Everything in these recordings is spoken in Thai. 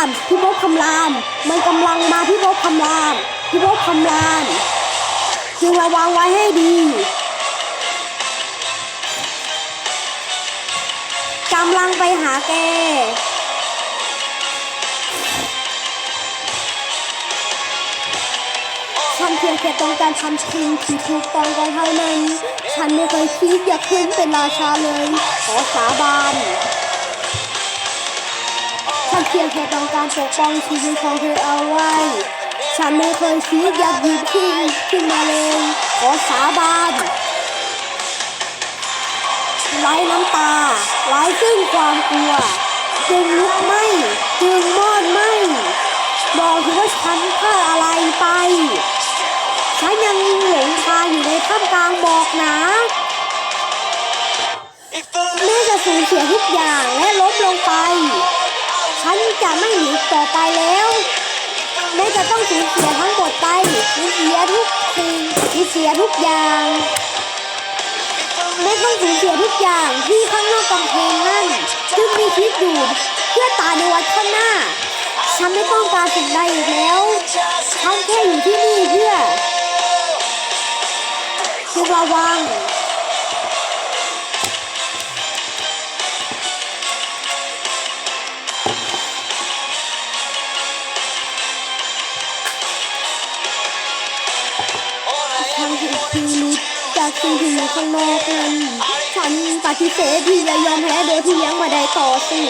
ามพี่พบคำราม มันกำลังมาพี่พบคำรามพี่พบคำรามจึงระวังไว้ให้ดีกำลังไปหาแกฉันเพียงแค่ต้องการทำสิ่งที่ถูกต้องก็เท่านั้น ฉันไม่เคยคิดอยากขึ้นเป็นราชาเลย ขอสาบาน การปกป้องชีวิตของเธอเอาไว้ ฉันไม่เคยคิดอยากหยิบขึ้นขึ้นมาเลยขอสาบานไร้น้ำตาไร้ซึ่งความกลัว จึงลุกไหมจึงมอดไหมบอกถึงว่าฉันพลาดอะไรไป ฉันยังหลงทางอยู่ในท่ามกลางบอกหนาแม้จะสูญเสียทุกอย่างและลบลงไป ฉันจะไม่หนีต่อไปแล้วแม้จะต้องสูญเสียทั้งหมดไปสูญเสียทุกสิ่งสูญเสียทุกอย่างแม้ต้องสูญเสียทุกอย่างที่ข้างนอกกำแพงนั่นจึงมีชีวิตอยู่เพื่อตายในวันข้างหน้า ฉันไม่ต้องการสิ่งใดอีกแล้วฉันแค่อยู่ที่นี่เพื่อคือระวัง ฉันเห็นชีวิตจากสิ่งที่อยู่ข้างนอกนั้นฉันปฏิเสธที่จะยอมแพ้โดยที่ยังไม่ได้ต่อสู้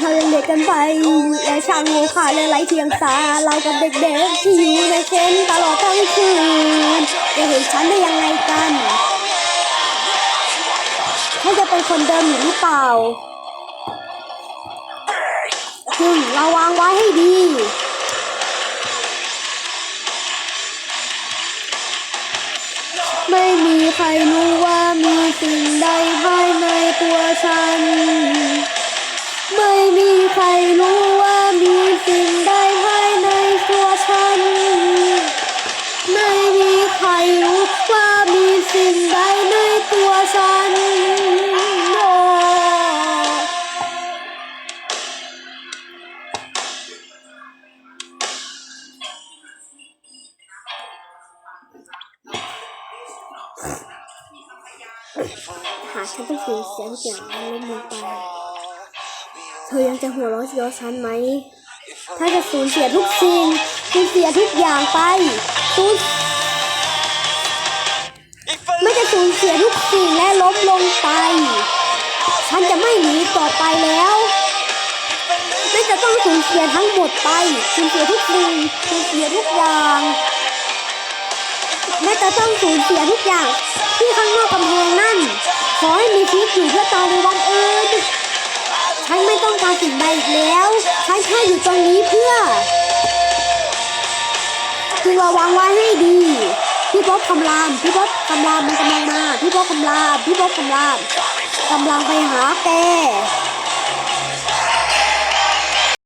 เรายังเด็กกันไปและช่างโง่ขาและไร้เทียงสาเรากับเด็กๆที่อยู่ในเซนตลอดทั้งคืนจะเห็นฉันได้ยังไงกันเขาจะเป็นคนเดิมหรือเปล่า จึงระวังไว้ให้ดีไม่มีใครรู้ว่ามี หาฉันต้องสูญเสียทุกอย่างล้มลงไปเธอยังจะหัวเราะเยาะฉันไหม ถ้าจะสูญเสียทุกสิ่งสูญเสียทุกอย่างไปสูญไม่จะสูญเสียทุกสิ่งและล้มลงไป ฉันจะไม่หนีต่อไปแล้วไม่จะต้องสูญเสียทั้งหมดไปสูญเสียทุกสิ่งสูญเสียทุกอย่าง แม้จะต้องสูญเสียทุกอย่าง ที่ข้างนอกกำแพงนั่น ขอให้มีชีวิตอยู่เพื่อตายในวันอื่นฉันไม่ต้องการสิ่งใดอีกแล้ว ฉันแค่อยู่ตรงนี้เพื่อจึงระวังไว้ให้ดี พี่พบคำราม พี่พบคำรามมันกำลังมา พี่พบคำราม พี่พบคำรามกำลังไปหาแก